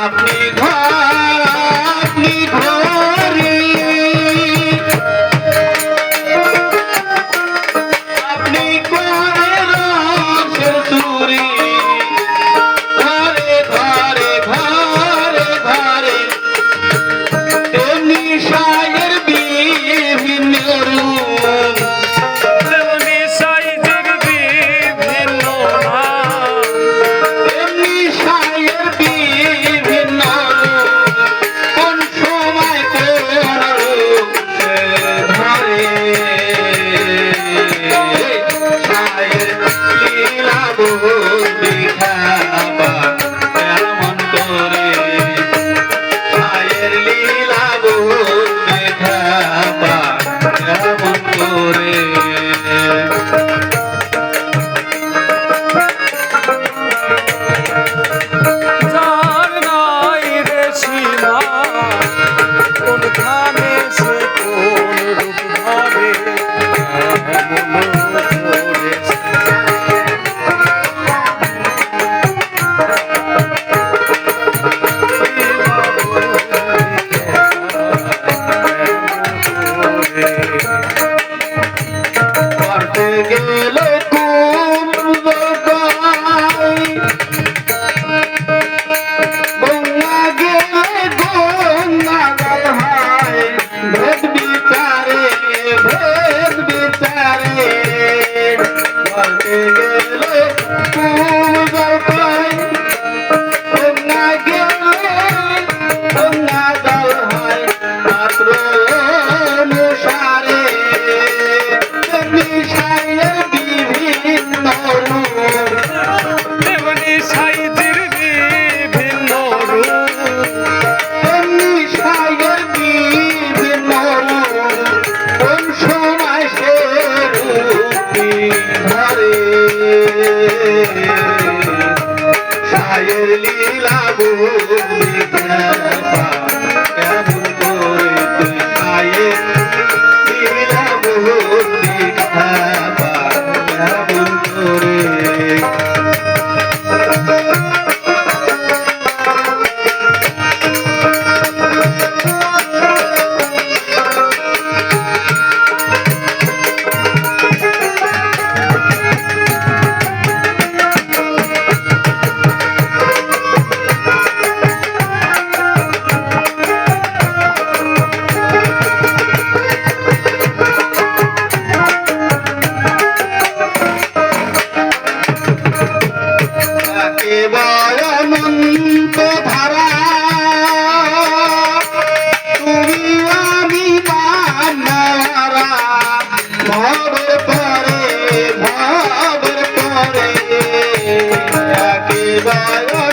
আপনি ঘর। লীলা later. সায়ের লীলা পরে কেবল